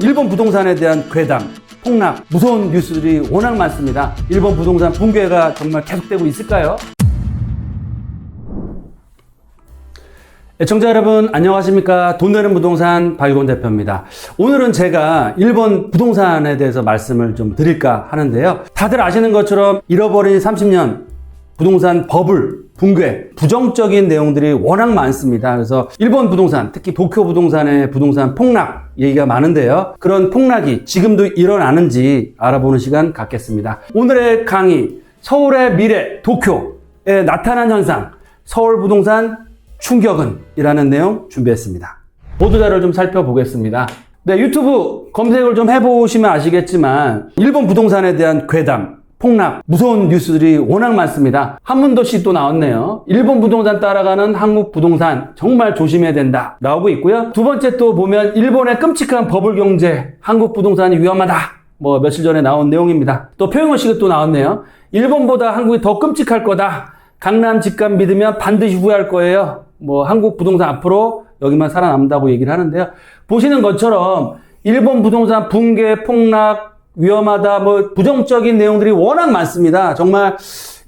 일본 부동산에 대한 괴담, 폭락, 무서운 뉴스들이 워낙 많습니다. 일본 부동산 붕괴가 정말 계속되고 있을까요? 애청자 여러분 안녕하십니까 돈 되는 부동산 박일곤 대표입니다 오늘은 제가 일본 부동산에 대해서 말씀을 좀 드릴까 하는데요 다들 아시는 것처럼 잃어버린 30년 부동산 버블 붕괴 부정적인 내용들이 워낙 많습니다 그래서 일본 부동산 특히 도쿄 부동산의 부동산 폭락 얘기가 많은데요 그런 폭락이 지금도 일어나는지 알아보는 시간 갖겠습니다 오늘의 강의 서울의 미래 도쿄에 나타난 현상 서울 부동산 충격은 이라는 내용 준비했습니다. 보도자를 좀 살펴보겠습니다. 네, 유튜브 검색을 좀 해보시면 아시겠지만 일본 부동산에 대한 괴담, 폭락, 무서운 뉴스들이 워낙 많습니다. 한문도 씨 또 나왔네요. 일본 부동산 따라가는 한국 부동산 정말 조심해야 된다. 나오고 있고요. 두 번째 또 보면 일본의 끔찍한 버블 경제, 한국 부동산이 위험하다. 뭐 며칠 전에 나온 내용입니다. 또 표영원 씨가 또 나왔네요. 일본보다 한국이 더 끔찍할 거다. 강남 집값 믿으면 반드시 후회할 거예요. 뭐 한국 부동산 앞으로 여기만 살아남는다고 얘기를 하는데요. 보시는 것처럼 일본 부동산 붕괴, 폭락, 위험하다, 뭐 부정적인 내용들이 워낙 많습니다. 정말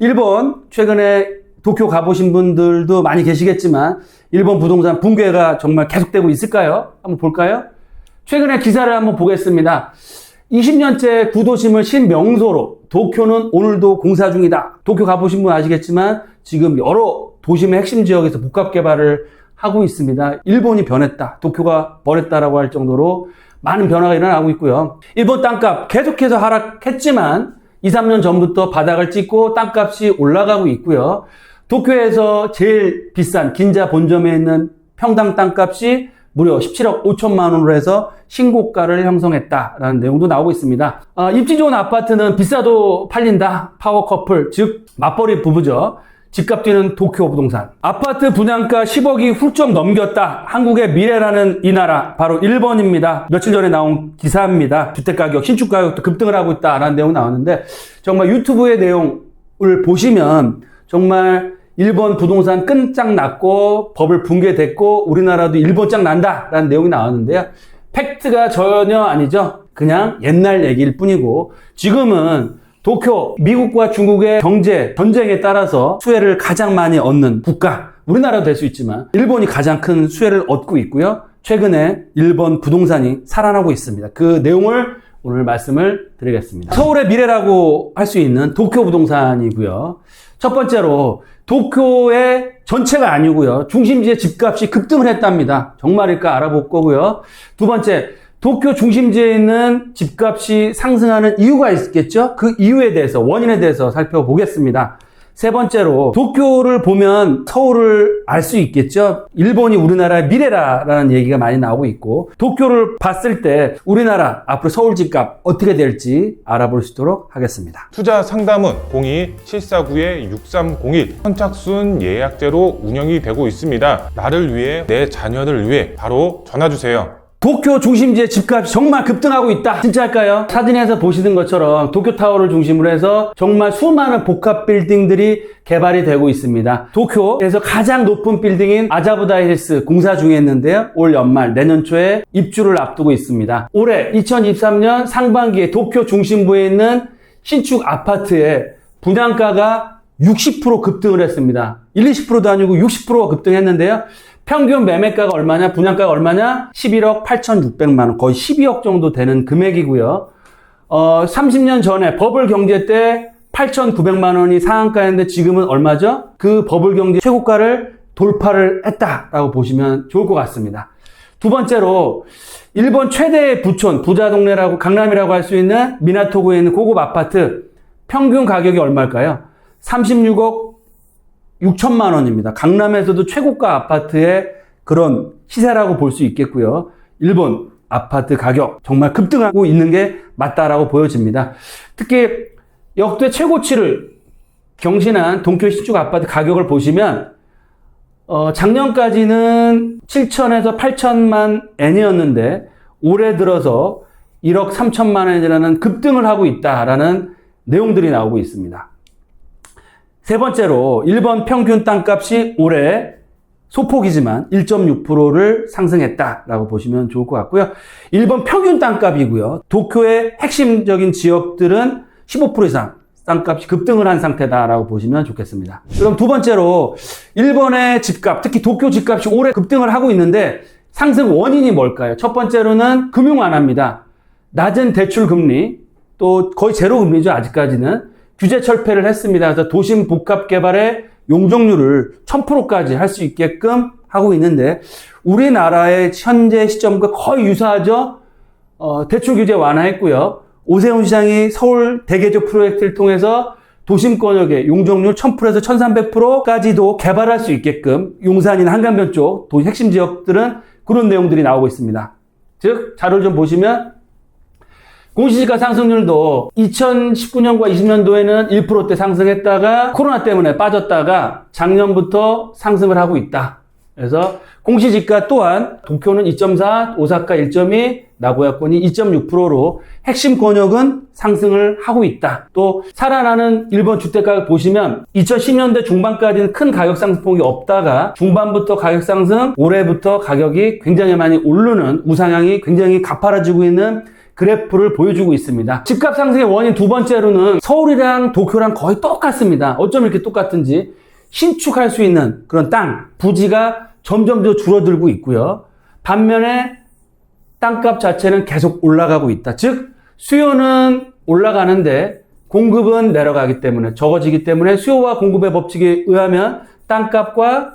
일본 최근에 도쿄 가보신 분들도 많이 계시겠지만 일본 부동산 붕괴가 정말 계속되고 있을까요? 한번 볼까요? 최근에 기사를 한번 보겠습니다. 20년째 구도심을 신명소로 도쿄는 오늘도 공사 중이다. 도쿄 가보신 분 아시겠지만 지금 여러 도심의 핵심 지역에서 복합 개발을 하고 있습니다. 일본이 변했다. 도쿄가 버렸다라고 할 정도로 많은 변화가 일어나고 있고요. 일본 땅값 계속해서 하락했지만 2, 3년 전부터 바닥을 찍고 땅값이 올라가고 있고요. 도쿄에서 제일 비싼 긴자 본점에 있는 평당 땅값이 무려 17억 5천만 원으로 해서 신고가를 형성했다라는 내용도 나오고 있습니다. 아, 입지 좋은 아파트는 비싸도 팔린다. 파워 커플, 즉 맞벌이 부부죠. 집값 뛰는 도쿄 부동산. 아파트 분양가 10억이 훌쩍 넘겼다. 한국의 미래라는 이 나라. 바로 1번입니다. 며칠 전에 나온 기사입니다. 주택 가격, 신축 가격도 급등을 하고 있다라는 내용 나왔는데 정말 유튜브의 내용을 보시면 정말 일본 부동산 끈짝 났고 법을 붕괴됐고 우리나라도 일본 짝 난다라는 내용이 나왔는데요. 팩트가 전혀 아니죠. 그냥 옛날 얘기일 뿐이고 지금은 도쿄, 미국과 중국의 경제 전쟁에 따라서 수혜를 가장 많이 얻는 국가 우리나라도 될 수 있지만 일본이 가장 큰 수혜를 얻고 있고요. 최근에 일본 부동산이 살아나고 있습니다. 그 내용을 오늘 말씀을 드리겠습니다. 서울의 미래라고 할 수 있는 도쿄 부동산이고요. 첫 번째로 도쿄의 전체가 아니고요. 중심지의 집값이 급등을 했답니다. 정말일까 알아볼 거고요. 두 번째, 도쿄 중심지에 있는 집값이 상승하는 이유가 있겠죠? 그 이유에 대해서, 원인에 대해서 살펴보겠습니다. 세 번째로, 도쿄를 보면 서울을 알 수 있겠죠? 일본이 우리나라의 미래라라는 얘기가 많이 나오고 있고, 도쿄를 봤을 때 우리나라 앞으로 서울 집값 어떻게 될지 알아볼 수 있도록 하겠습니다. 투자 상담은 02-749-6301 선착순 예약제로 운영이 되고 있습니다. 나를 위해 내 자녀를 위해 바로 전화 주세요. 도쿄 중심지의 집값이 정말 급등하고 있다. 진짜일까요? 사진에서 보시는 것처럼 도쿄타워를 중심으로 해서 정말 수많은 복합 빌딩들이 개발이 되고 있습니다. 도쿄에서 가장 높은 빌딩인 아자부다 힐스 공사 중에 있는데요. 올 연말 내년 초에 입주를 앞두고 있습니다. 올해 2023년 상반기에 도쿄 중심부에 있는 신축 아파트의 분양가가 60% 급등을 했습니다. 1, 20%도 아니고 60%가 급등했는데요. 평균 매매가가 얼마냐? 분양가가 얼마냐? 11억 8,600만 원. 거의 12억 정도 되는 금액이고요. 어, 30년 전에 버블 경제 때 8,900만 원이 상한가였는데 지금은 얼마죠? 그 버블 경제 최고가를 돌파를 했다라고 보시면 좋을 것 같습니다. 두 번째로 일본 최대 부촌 부자 동네라고 강남이라고 할 수 있는 미나토구에 있는 고급 아파트 평균 가격이 얼마일까요? 36억 6천만 원입니다. 강남에서도 최고가 아파트의 그런 시세라고 볼 수 있겠고요. 일본 아파트 가격 정말 급등하고 있는 게 맞다라고 보여집니다. 특히 역대 최고치를 경신한 동쿄 신축 아파트 가격을 보시면 어, 작년까지는 7천에서 8천만 엔이었는데 올해 들어서 1억 3천만 엔이라는 급등을 하고 있다라는 내용들이 나오고 있습니다. 세 번째로 일본 평균 땅값이 올해 소폭이지만 1.6%를 상승했다라고 보시면 좋을 것 같고요. 일본 평균 땅값이고요. 도쿄의 핵심적인 지역들은 15% 이상 땅값이 급등을 한 상태다라고 보시면 좋겠습니다. 그럼 두 번째로 일본의 집값, 특히 도쿄 집값이 올해 급등을 하고 있는데 상승 원인이 뭘까요? 첫 번째로는 금융 완화입니다. 낮은 대출 금리, 또 거의 제로 금리죠, 아직까지는. 규제 철폐를 했습니다. 그래서 도심 복합 개발의 용적률을 1000%까지 할 수 있게끔 하고 있는데, 우리나라의 현재 시점과 거의 유사하죠? 어, 대출 규제 완화했고요. 오세훈 시장이 서울 대개조 프로젝트를 통해서 도심권역의 용적률 1000%에서 1300%까지도 개발할 수 있게끔 용산이나 한강변 쪽 도시 핵심 지역들은 그런 내용들이 나오고 있습니다. 즉, 자료를 좀 보시면 공시지가 상승률도 2019년과 20년도에는 1%대 상승했다가 코로나 때문에 빠졌다가 작년부터 상승을 하고 있다. 그래서 공시지가 또한 도쿄는 2.4, 오사카 1.2, 나고야권이 2.6%로 핵심 권역은 상승을 하고 있다. 또 살아나는 일본 주택가격 보시면 2010년대 중반까지는 큰 가격 상승폭이 없다가 중반부터 가격 상승, 올해부터 가격이 굉장히 많이 오르는 우상향이 굉장히 가파라지고 있는 그래프를 보여주고 있습니다. 집값 상승의 원인 두 번째로는 서울이랑 도쿄랑 거의 똑같습니다. 어쩜 이렇게 똑같은지 신축할 수 있는 그런 땅, 부지가 점점 더 줄어들고 있고요. 반면에 땅값 자체는 계속 올라가고 있다. 즉, 수요는 올라가는데 공급은 내려가기 때문에 적어지기 때문에 수요와 공급의 법칙에 의하면 땅값과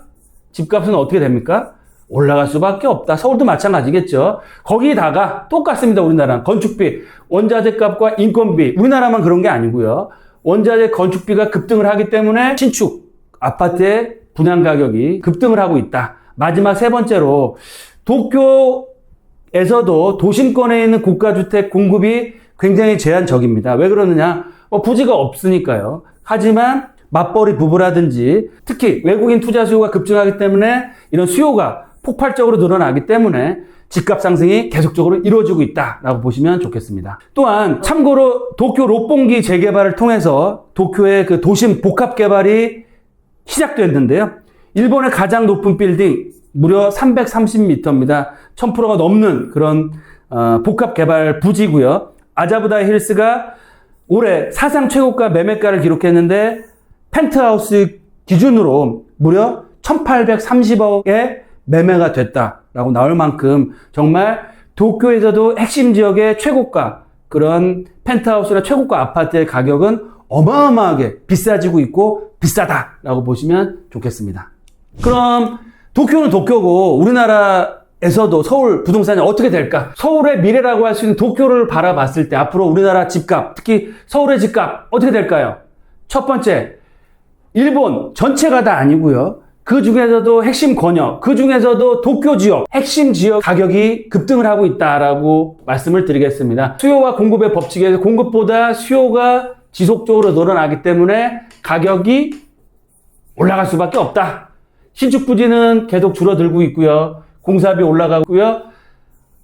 집값은 어떻게 됩니까? 올라갈 수밖에 없다. 서울도 마찬가지겠죠. 거기다가 똑같습니다. 우리나라는 건축비, 원자재 값과 인건비. 우리나라만 그런 게 아니고요. 원자재 건축비가 급등을 하기 때문에 신축 아파트의 분양 가격이 급등을 하고 있다. 마지막 세 번째로 도쿄에서도 도심권에 있는 고가주택 공급이 굉장히 제한적입니다. 왜 그러느냐? 뭐 부지가 없으니까요. 하지만 맞벌이 부부라든지 특히 외국인 투자 수요가 급증하기 때문에 이런 수요가 폭발적으로 늘어나기 때문에 집값 상승이 계속적으로 이루어지고 있다라고 보시면 좋겠습니다. 또한 참고로 도쿄 롯봉기 재개발을 통해서 도쿄의 그 도심 복합 개발이 시작됐는데요. 일본의 가장 높은 빌딩 무려 330m입니다. 1000%가 넘는 그런 어, 복합 개발 부지고요. 아자부다 힐스가 올해 사상 최고가 매매가를 기록했는데 펜트하우스 기준으로 무려 1830억에 매매가 됐다라고 나올 만큼 정말 도쿄에서도 핵심 지역의 최고가 그런 펜트하우스나 최고가 아파트의 가격은 어마어마하게 비싸지고 있고 비싸다라고 보시면 좋겠습니다. 그럼 도쿄는 도쿄고 우리나라에서도 서울 부동산이 어떻게 될까? 서울의 미래라고 할 수 있는 도쿄를 바라봤을 때 앞으로 우리나라 집값, 특히 서울의 집값 어떻게 될까요? 첫 번째, 일본 전체가 다 아니고요. 그 중에서도 핵심 권역, 그 중에서도 도쿄 지역, 핵심 지역 가격이 급등을 하고 있다라고 말씀을 드리겠습니다. 수요와 공급의 법칙에서 공급보다 수요가 지속적으로 늘어나기 때문에 가격이 올라갈 수밖에 없다. 신축 부지는 계속 줄어들고 있고요. 공사비 올라가고요.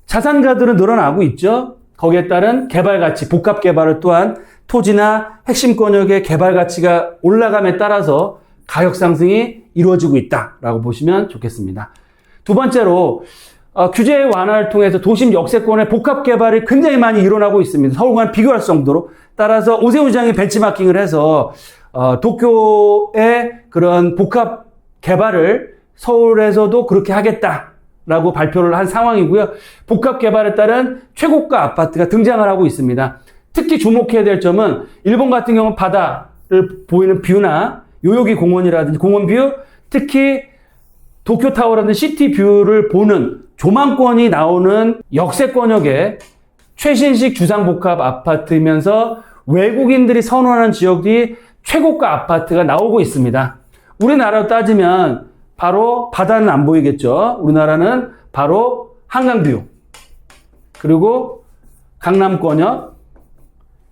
자산가들은 늘어나고 있죠. 거기에 따른 개발 가치, 복합 개발을 또한 토지나 핵심 권역의 개발 가치가 올라감에 따라서 가격 상승이 이루어지고 있다라고 보시면 좋겠습니다. 두 번째로 어, 규제 완화를 통해서 도심 역세권의 복합 개발이 굉장히 많이 일어나고 있습니다. 서울과는 비교할 정도로 따라서 오세훈 시장이 벤치마킹을 해서 어, 도쿄의 그런 복합 개발을 서울에서도 그렇게 하겠다라고 발표를 한 상황이고요. 복합 개발에 따른 최고가 아파트가 등장을 하고 있습니다. 특히 주목해야 될 점은 일본 같은 경우는 바다를 보이는 뷰나 요요기 공원이라든지 공원 뷰, 특히 도쿄타워라든지 시티 뷰를 보는 조망권이 나오는 역세권역의 최신식 주상복합 아파트이면서 외국인들이 선호하는 지역이 최고가 아파트가 나오고 있습니다. 우리나라로 따지면 바로 바다는 안 보이겠죠. 우리나라는 바로 한강뷰, 그리고 강남권역,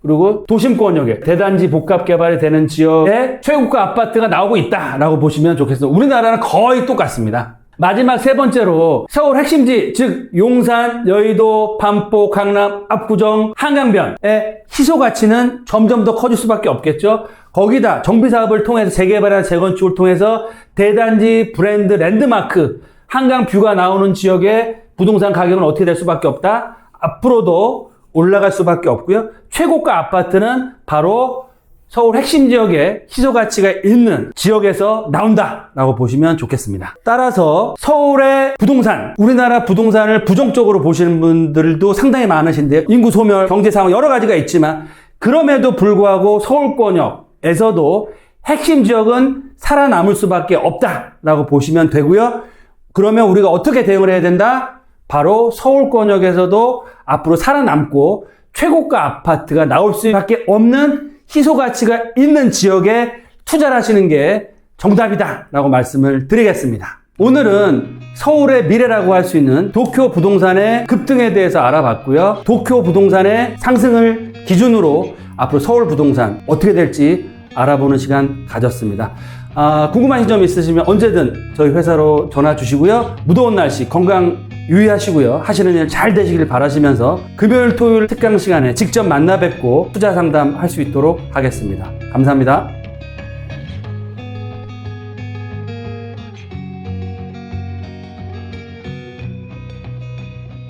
그리고 도심권역에 대단지 복합 개발이 되는 지역에 최고가 아파트가 나오고 있다라고 보시면 좋겠습니다. 우리나라는 거의 똑같습니다. 마지막 세 번째로 서울 핵심지 즉 용산, 여의도, 반포, 강남, 압구정, 한강변의 희소 가치는 점점 더 커질 수밖에 없겠죠. 거기다 정비 사업을 통해서 재개발이나 재건축을 통해서 대단지 브랜드 랜드마크 한강 뷰가 나오는 지역의 부동산 가격은 어떻게 될 수밖에 없다. 앞으로도 올라갈 수밖에 없고요. 최고가 아파트는 바로 서울 핵심 지역에 희소 가치가 있는 지역에서 나온다라고 보시면 좋겠습니다. 따라서 서울의 부동산, 우리나라 부동산을 부정적으로 보시는 분들도 상당히 많으신데요. 인구 소멸, 경제 상황 여러 가지가 있지만 그럼에도 불구하고 서울권역에서도 핵심 지역은 살아남을 수밖에 없다라고 보시면 되고요. 그러면 우리가 어떻게 대응을 해야 된다? 바로 서울 권역에서도 앞으로 살아남고 최고가 아파트가 나올 수밖에 없는 희소 가치가 있는 지역에 투자를 하시는 게 정답이다라고 말씀을 드리겠습니다. 오늘은 서울의 미래라고 할 수 있는 도쿄 부동산의 급등에 대해서 알아봤고요. 도쿄 부동산의 상승을 기준으로 앞으로 서울 부동산 어떻게 될지 알아보는 시간 가졌습니다. 아, 궁금하신 점 있으시면 언제든 저희 회사로 전화 주시고요. 무더운 날씨 건강 유의하시고요. 하시는 일 잘 되시길 바라시면서 금요일 토요일 특강 시간에 직접 만나 뵙고 투자 상담 할 수 있도록 하겠습니다. 감사합니다.